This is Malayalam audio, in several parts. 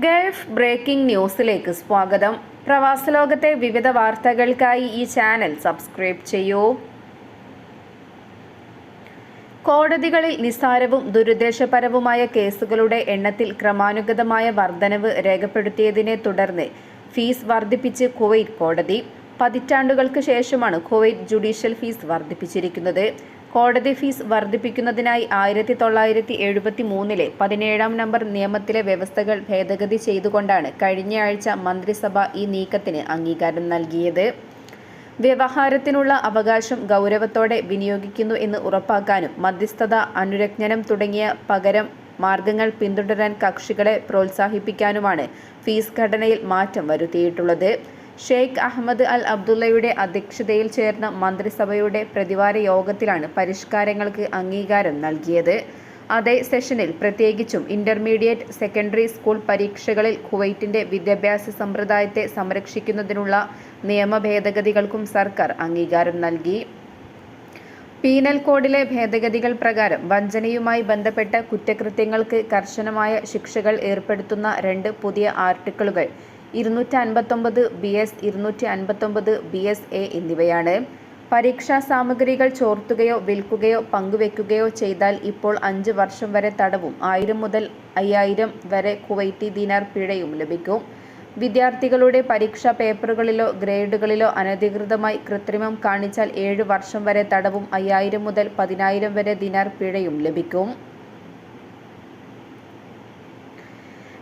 ഗൾഫ് ബ്രേക്കിംഗ് ന്യൂസിലേക്ക് സ്വാഗതം. പ്രവാസലോകത്തെ വിവിധ വാർത്തകൾക്കായി ഈ ചാനൽ സബ്സ്ക്രൈബ് ചെയ്യൂ. കോടതികളിൽ നിസ്സാരവും ദുരുദ്ദേശപരവുമായ കേസുകളുടെ എണ്ണത്തിൽ ക്രമാനുഗതമായ വർധനവ് രേഖപ്പെടുത്തിയതിനെ തുടർന്ന് ഫീസ് വർദ്ധിപ്പിച്ച് കുവൈറ്റ് കോടതി. പതിറ്റാണ്ടുകൾക്ക് ശേഷമാണ് കുവൈറ്റ് ജുഡീഷ്യൽ ഫീസ് വർദ്ധിപ്പിച്ചിരിക്കുന്നത്. കോടതി ഫീസ് വർദ്ധിപ്പിക്കുന്നതിനായി ആയിരത്തി തൊള്ളായിരത്തി എഴുപത്തി മൂന്നിലെ പതിനേഴാം നമ്പർ നിയമത്തിലെ വ്യവസ്ഥകൾ ഭേദഗതി ചെയ്തുകൊണ്ടാണ് കഴിഞ്ഞയാഴ്ച മന്ത്രിസഭ ഈ നീക്കത്തിന് അംഗീകാരം നൽകിയത്. വ്യവഹാരത്തിനുള്ള അവകാശം ഗൗരവത്തോടെ വിനിയോഗിക്കുന്നു എന്ന് ഉറപ്പാക്കാനും മധ്യസ്ഥത അനുരജ്ഞനം തുടങ്ങിയ പകരം മാർഗങ്ങൾ പിന്തുടരാൻ കക്ഷികളെ പ്രോത്സാഹിപ്പിക്കാനുമാണ് ഫീസ് ഘടനയിൽ മാറ്റം വരുത്തിയിട്ടുള്ളത്. ഷെയ്ഖ് അഹമ്മദ് അൽ അബ്ദുള്ളയുടെ അധ്യക്ഷതയിൽ ചേർന്ന മന്ത്രിസഭയുടെ പ്രതിവാര യോഗത്തിലാണ് പരിഷ്കാരങ്ങൾക്ക് അംഗീകാരം നൽകിയത്. അതേ സെഷനിൽ പ്രത്യേകിച്ചും ഇന്റർമീഡിയറ്റ് സെക്കൻഡറി സ്കൂൾ പരീക്ഷകളിൽ കുവൈറ്റിന്റെ വിദ്യാഭ്യാസ സമ്പ്രദായത്തെ സംരക്ഷിക്കുന്നതിനുള്ള നിയമ ഭേദഗതികൾക്കും സർക്കാർ അംഗീകാരം നൽകി. പീനൽ കോഡിലെ ഭേദഗതികൾ പ്രകാരം വഞ്ചനയുമായി ബന്ധപ്പെട്ട കുറ്റകൃത്യങ്ങൾക്ക് കർശനമായ ശിക്ഷകൾ ഏർപ്പെടുത്തുന്ന രണ്ട് പുതിയ ആർട്ടിക്കിളുകൾ ഇരുന്നൂറ്റി അൻപത്തൊമ്പത് ബി എസ് ഇരുന്നൂറ്റി അൻപത്തൊമ്പത് ബി എസ് എ എന്നിവയാണ്. പരീക്ഷാ സാമഗ്രികൾ ചോർത്തുകയോ വിൽക്കുകയോ പങ്കുവെക്കുകയോ ചെയ്താൽ ഇപ്പോൾ അഞ്ച് വർഷം വരെ തടവും ആയിരം മുതൽ അയ്യായിരം വരെ കുവൈറ്റി ദിനാർ പിഴയും ലഭിക്കും. വിദ്യാർത്ഥികളുടെ പരീക്ഷാ പേപ്പറുകളിലോ ഗ്രേഡുകളിലോ അനധികൃതമായി കൃത്രിമം കാണിച്ചാൽ ഏഴ് വർഷം വരെ തടവും അയ്യായിരം മുതൽ പതിനായിരം വരെ ദിനാർ പിഴയും ലഭിക്കും.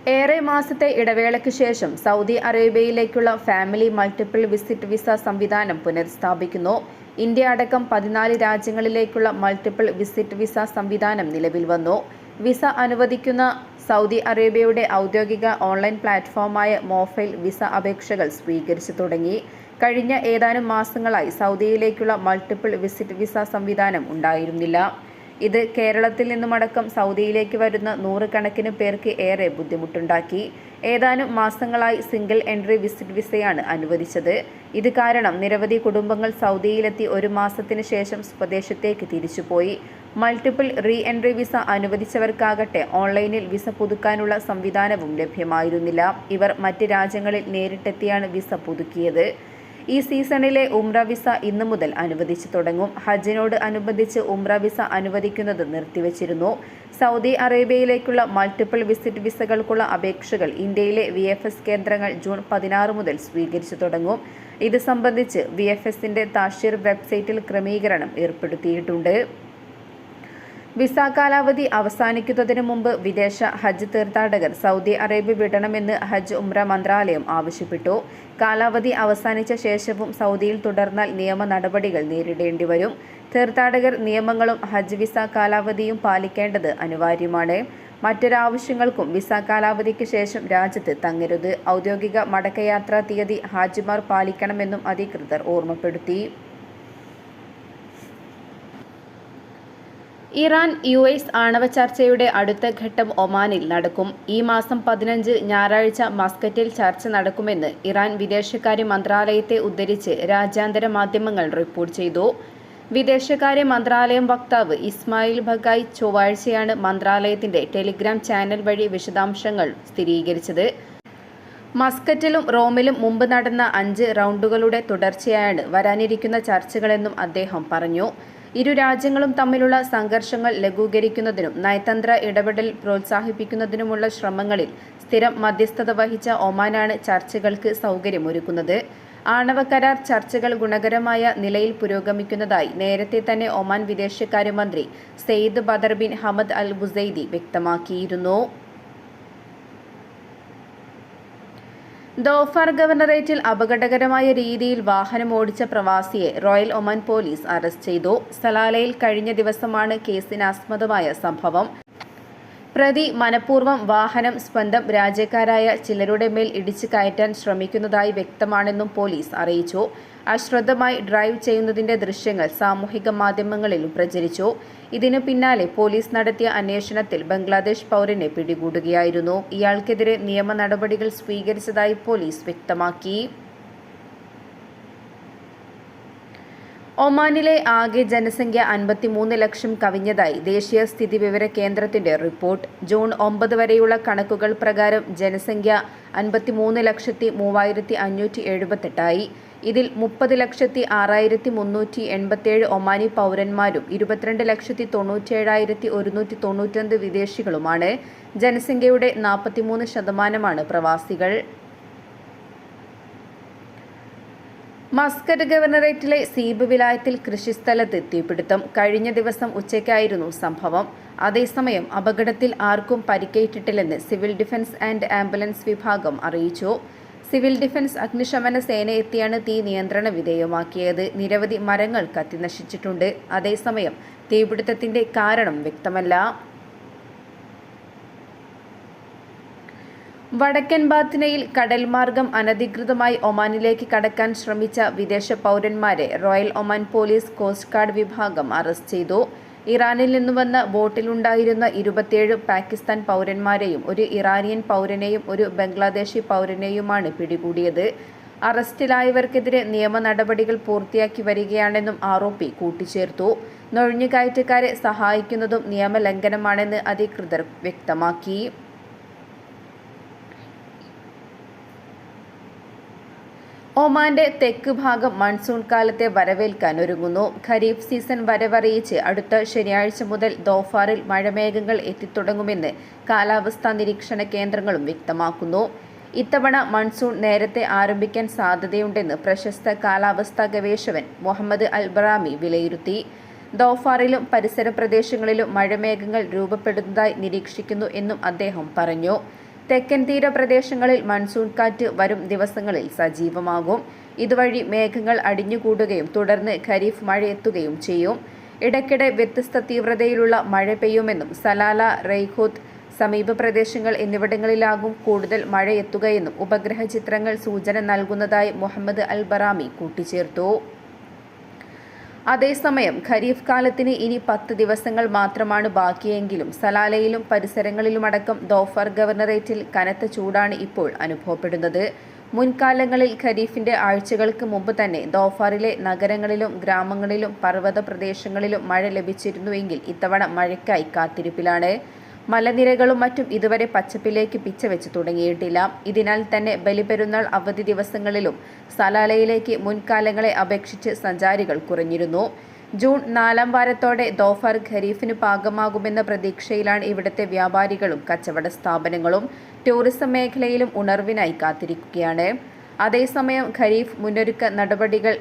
ഏറെ മാസത്തെ ഇടവേളയ്ക്ക് ശേഷം സൗദി അറേബ്യയിലേക്കുള്ള ഫാമിലി മൾട്ടിപ്പിൾ വിസിറ്റ് വിസ സംവിധാനം പുനഃസ്ഥാപിക്കുന്നു. ഇന്ത്യ അടക്കം പതിനാല് രാജ്യങ്ങളിലേക്കുള്ള മൾട്ടിപ്പിൾ വിസിറ്റ് വിസ സംവിധാനം നിലവിൽ വന്നു. വിസ അനുവദിക്കുന്ന സൗദി അറേബ്യയുടെ ഔദ്യോഗിക ഓൺലൈൻ പ്ലാറ്റ്ഫോമായ മോഫൈൽ വിസ അപേക്ഷകൾ സ്വീകരിച്ചു തുടങ്ങി. കഴിഞ്ഞ ഏതാനും മാസങ്ങളായി സൗദിയിലേക്കുള്ള മൾട്ടിപ്പിൾ വിസിറ്റ് വിസ സംവിധാനം ഉണ്ടായിരുന്നില്ല. ഇത് കേരളത്തിൽ നിന്നുമടക്കം സൗദിയിലേക്ക് വരുന്ന നൂറുകണക്കിന് പേർക്ക് ഏറെ ബുദ്ധിമുട്ടുണ്ടാക്കി. ഏതാനും മാസങ്ങളായി സിംഗിൾ എൻട്രി വിസിറ്റ് വിസയാണ് അനുവദിച്ചത്. ഇത് കാരണം നിരവധി കുടുംബങ്ങൾ സൗദിയിലെത്തി ഒരു മാസത്തിന് ശേഷം സ്വദേശത്തേക്ക് തിരിച്ചുപോയി. മൾട്ടിപ്പിൾ റീ എൻട്രി വിസ അനുവദിച്ചവർക്കാകട്ടെ ഓൺലൈനിൽ വിസ പുതുക്കാനുള്ള സംവിധാനവും ലഭ്യമായിരുന്നില്ല. ഇവർ മറ്റ് രാജ്യങ്ങളിൽ നേരിട്ടെത്തിയാണ് വിസ പുതുക്കിയത്. ഈ സീസണിലെ ഉംറ വിസ ഇന്നു മുതൽ അനുവദിച്ചു തുടങ്ങും. ഹജ്ജിനോട് അനുബന്ധിച്ച് ഉംറ വിസ അനുവദിക്കുന്നത് നിർത്തിവച്ചിരുന്നു. സൗദി അറേബ്യയിലേക്കുള്ള മൾട്ടിപ്പിൾ വിസിറ്റ് വിസകൾക്കുള്ള അപേക്ഷകൾ ഇന്ത്യയിലെ വി കേന്ദ്രങ്ങൾ ജൂൺ പതിനാറ് മുതൽ സ്വീകരിച്ചു തുടങ്ങും. ഇത് സംബന്ധിച്ച് വി എഫ് എസിന്റെ താഷീർ വെബ്സൈറ്റിൽ ക്രമീകരണം ഏർപ്പെടുത്തിയിട്ടുണ്ട്. വിസ കാലാവധി അവസാനിക്കുന്നതിന് മുമ്പ് വിദേശ ഹജ്ജ് തീർത്ഥാടകർ സൗദി അറേബ്യ വിടണമെന്ന് ഹജ്ജ് ഉംറ മന്ത്രാലയം ആവശ്യപ്പെട്ടു. കാലാവധി അവസാനിച്ച ശേഷവും സൗദിയിൽ തുടർന്നാൽ നിയമ നടപടികൾ നേരിടേണ്ടി വരും. തീർത്ഥാടകർ നിയമങ്ങളും ഹജ്ജ് വിസ കാലാവധിയും പാലിക്കേണ്ടത് അനിവാര്യമാണ്. മറ്റൊരാവശ്യങ്ങൾക്കും വിസ കാലാവധിക്ക് ശേഷം രാജ്യത്ത് തങ്ങരുത്. ഔദ്യോഗിക മടക്കയാത്രാ തീയതി ഹാജിമാർ പാലിക്കണമെന്നും അധികൃതർ ഓർമ്മപ്പെടുത്തി. ഇറാൻ യു എസ് ആണവ ചർച്ചയുടെ അടുത്ത ഘട്ടം ഒമാനിൽ നടക്കും. ഈ മാസം പതിനഞ്ച് ഞായറാഴ്ച മസ്കറ്റിൽ ചർച്ച നടക്കുമെന്ന് ഇറാൻ വിദേശകാര്യ മന്ത്രാലയത്തെ ഉദ്ധരിച്ച് രാജ്യാന്തര മാധ്യമങ്ങൾ റിപ്പോർട്ട് ചെയ്തു. വിദേശകാര്യ മന്ത്രാലയം വക്താവ് ഇസ്മായിൽ ഭഗായ് ചൊവ്വാഴ്ചയാണ് മന്ത്രാലയത്തിന്റെ ടെലിഗ്രാം ചാനൽ വഴി വിശദാംശങ്ങൾ സ്ഥിരീകരിച്ചത്. മസ്കറ്റിലും റോമിലും മുമ്പ് നടന്ന അഞ്ച് റൗണ്ടുകളുടെ തുടർച്ചയാണ് വരാനിരിക്കുന്ന ചർച്ചകളെന്നും അദ്ദേഹം പറഞ്ഞു. ഇരു രാജ്യങ്ങളും തമ്മിലുള്ള സംഘർഷങ്ങൾ ലഘൂകരിക്കുന്നതിനും നയതന്ത്ര ഇടപെടൽ പ്രോത്സാഹിപ്പിക്കുന്നതിനുമുള്ള ശ്രമങ്ങളിൽ സ്ഥിരം മധ്യസ്ഥത വഹിച്ച ഒമാനാണ് ചർച്ചകൾക്ക് സൗകര്യമൊരുക്കുന്നത്. ആണവ കരാർ ചർച്ചകൾ ഗുണകരമായ നിലയിൽ പുരോഗമിക്കുന്നതായി നേരത്തെ തന്നെ ഒമാൻ വിദേശകാര്യമന്ത്രി Sayyid Badr bin Hamad Al Busaidi വ്യക്തമാക്കിയിരുന്നു. ദോഫാർ ഗവർണറേറ്റിൽ അപകടകരമായ രീതിയിൽ വാഹനം ഓടിച്ച പ്രവാസിയെ റോയൽ ഒമാൻ പോലീസ് അറസ്റ്റ് ചെയ്തു. സലാലയിൽ കഴിഞ്ഞ ദിവസമാണ് കേസിനാസ്പദമായ സംഭവം. പ്രതി മനഃപൂർവം വാഹനം സ്വന്തം രാജ്യക്കാരായ ചിലരുടെ മേൽ ഇടിച്ചു കയറ്റാൻ ശ്രമിക്കുന്നതായി വ്യക്തമാണെന്നും പോലീസ് അറിയിച്ചു. അശ്രദ്ധമായി ഡ്രൈവ് ചെയ്യുന്നതിന്റെ ദൃശ്യങ്ങൾ സാമൂഹിക മാധ്യമങ്ങളിലും പ്രചരിച്ചു. ഇതിനു പിന്നാലെ പോലീസ് നടത്തിയ അന്വേഷണത്തിൽ ബംഗ്ലാദേശ് പൗരനെ പിടികൂടുകയായിരുന്നു. ഇയാൾക്കെതിരെ നിയമ നടപടികൾ സ്വീകരിച്ചതായി പോലീസ് വ്യക്തമാക്കി. ഒമാനിലെ ആകെ ജനസംഖ്യ അൻപത്തിമൂന്ന് ലക്ഷം കവിഞ്ഞതായി ദേശീയ സ്ഥിതിവിവര കേന്ദ്രത്തിന്റെ റിപ്പോർട്ട്. ജൂൺ ഒമ്പത് വരെയുള്ള കണക്കുകൾ പ്രകാരം ജനസംഖ്യ അൻപത്തിമൂന്ന് ലക്ഷത്തി മൂവായിരത്തി അഞ്ഞൂറ്റി എഴുപത്തെട്ടായി. ഇതിൽ മുപ്പത് ലക്ഷത്തി ആറായിരത്തി മുന്നൂറ്റി എൺപത്തേഴ് ഒമാനി പൗരന്മാരും ഇരുപത്തിരണ്ട് ലക്ഷത്തി തൊണ്ണൂറ്റേഴായിരത്തി ഒരുന്നൂറ്റി തൊണ്ണൂറ്റൊന്ന് വിദേശികളുമാണ്. ജനസംഖ്യയുടെ നാൽപ്പത്തിമൂന്ന് ശതമാനമാണ് പ്രവാസികൾ. മസ്കറ്റ് ഗവർണറേറ്റിലെ സീബ് വിലായത്തിൽ കൃഷിസ്ഥലത്ത് തീപിടുത്തം. കഴിഞ്ഞ ദിവസം ഉച്ചയ്ക്കായിരുന്നു സംഭവം. അതേസമയം അപകടത്തിൽ ആർക്കും പരിക്കേറ്റിട്ടില്ലെന്ന് സിവിൽ ഡിഫൻസ് ആൻഡ് ആംബുലൻസ് വിഭാഗം അറിയിച്ചു. സിവിൽ ഡിഫൻസ് അഗ്നിശമന സേന എത്തിയാണ് തീ നിയന്ത്രണ വിധേയമാക്കിയത്. നിരവധി മരങ്ങൾ കത്തിനശിച്ചിട്ടുണ്ട്. അതേസമയം തീപിടുത്തത്തിന്റെ കാരണം വ്യക്തമല്ല. വടക്കൻ ബാത്തിനയിൽ കടൽമാർഗം അനധികൃതമായി ഒമാനിലേക്ക് കടക്കാൻ ശ്രമിച്ച വിദേശ പൗരന്മാരെ Royal Oman police coast guard വിഭാഗം അറസ്റ്റ് ചെയ്തു. ഇറാനിൽ നിന്ന് വന്ന ബോട്ടിലുണ്ടായിരുന്ന ഇരുപത്തിയേഴ് പാകിസ്ഥാൻ പൗരന്മാരെയും ഒരു ഇറാനിയൻ പൗരനെയും ഒരു ബംഗ്ലാദേശി പൗരനെയുമാണ് പിടികൂടിയത്. അറസ്റ്റിലായവർക്കെതിരെ നിയമ നടപടികൾ പൂർത്തിയാക്കി വരികയാണെന്നും ആരോപി കൂട്ടിച്ചേർത്തു. നുഴഞ്ഞുകയറ്റക്കാരെ സഹായിക്കുന്നതും നിയമലംഘനമാണെന്ന് അധികൃതർ വ്യക്തമാക്കി. ഒമാന്റെ തെക്ക് ഭാഗം മൺസൂൺ കാലത്തെ വരവേൽക്കാൻ ഒരുങ്ങുന്നു. ഖരീഫ് സീസൺ വരവറിയിച്ച് അടുത്ത ശനിയാഴ്ച മുതൽ ദോഫാറിൽ മഴമേഘങ്ങൾ എത്തിത്തുടങ്ങുമെന്ന് കാലാവസ്ഥാ നിരീക്ഷണ കേന്ദ്രങ്ങളും വ്യക്തമാക്കുന്നു. ഇത്തവണ മൺസൂൺ നേരത്തെ ആരംഭിക്കാൻ സാധ്യതയുണ്ടെന്ന് പ്രശസ്ത കാലാവസ്ഥാ ഗവേഷകൻ മുഹമ്മദ് അൽബറാമി വിലയിരുത്തി. ദോഫാറിലും പരിസര പ്രദേശങ്ങളിലും മഴമേഘങ്ങൾ രൂപപ്പെടുന്നതായി നിരീക്ഷിക്കുന്നു എന്നും അദ്ദേഹം പറഞ്ഞു. തെക്കൻ തീരപ്രദേശങ്ങളിൽ മൺസൂൺ കാറ്റ് വരും ദിവസങ്ങളിൽ സജീവമാകും. ഇതുവഴി മേഘങ്ങൾ അടിഞ്ഞുകൂടുകയും തുടർന്ന് ഖരീഫ് മഴ എത്തുകയും ചെയ്യും. ഇടയ്ക്കിടെ വ്യത്യസ്ത തീവ്രതയിലുള്ള മഴ പെയ്യുമെന്നും സലാല റെയ്ഖോത്ത് സമീപ പ്രദേശങ്ങൾ എന്നിവിടങ്ങളിലാകും കൂടുതൽ മഴ എത്തുകയെന്നും ഉപഗ്രഹ ചിത്രങ്ങൾ സൂചന നൽകുന്നതായി മുഹമ്മദ് അൽ ബറാമി കൂട്ടിച്ചേർത്തു. അതേസമയം ഖരീഫ് കാലത്തിന് ഇനി പത്ത് ദിവസങ്ങൾ മാത്രമാണ് ബാക്കിയെങ്കിലും സലാലയിലും പരിസരങ്ങളിലുമടക്കം ദോഫർ ഗവർണറേറ്റിൽ കനത്ത ചൂടാണ് ഇപ്പോൾ അനുഭവപ്പെടുന്നത്. മുൻകാലങ്ങളിൽ ഖരീഫിന്റെ ആഴ്ചകൾക്ക് മുമ്പ് തന്നെ ദോഫാറിലെ നഗരങ്ങളിലും ഗ്രാമങ്ങളിലും പർവത പ്രദേശങ്ങളിലും മഴ ലഭിച്ചിരുന്നുവെങ്കിൽ ഇത്തവണ മഴയ്ക്കായി കാത്തിരിപ്പിലാണ്. മലനിരകളും മറ്റും ഇതുവരെ പച്ചപ്പിലേക്ക് പിച്ചവെച്ച് തുടങ്ങിയിട്ടില്ല. ഇതിനാൽ തന്നെ ബലിപെരുന്നാൾ അവധി ദിവസങ്ങളിലും സലാലയിലേക്ക് മുൻകാലങ്ങളെ അപേക്ഷിച്ച് സഞ്ചാരികൾ കുറഞ്ഞിരുന്നു. ജൂൺ നാലാം വാരത്തോടെ ദോഫർ ഖരീഫിന് പാകമാകുമെന്ന പ്രതീക്ഷയിലാണ് ഇവിടുത്തെ വ്യാപാരികളും കച്ചവട സ്ഥാപനങ്ങളും ടൂറിസം മേഖലയിലും ഉണർവിനായി കാത്തിരിക്കുകയാണ്. അതേസമയം ഖരീഫ് മുന്നൊരുക്ക നടപടികൾ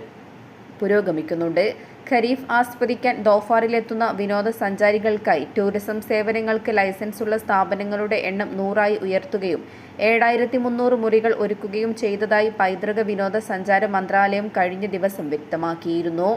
പുരോഗമിക്കുന്നുണ്ട്. ഖരീഫ് ആസ്വദിക്കാൻ ദോഫാറിലെത്തുന്ന വിനോദസഞ്ചാരികൾക്കായി ടൂറിസം സേവനങ്ങൾക്ക് ലൈസൻസുള്ള സ്ഥാപനങ്ങളുടെ എണ്ണം നൂറായി ഉയർത്തുകയും ഏഴായിരത്തി മുന്നൂറ് മുറികൾ ഒരുക്കുകയും ചെയ്തതായി പൈതൃക വിനോദസഞ്ചാര മന്ത്രാലയം കഴിഞ്ഞ ദിവസം വ്യക്തമാക്കിയിരുന്നു.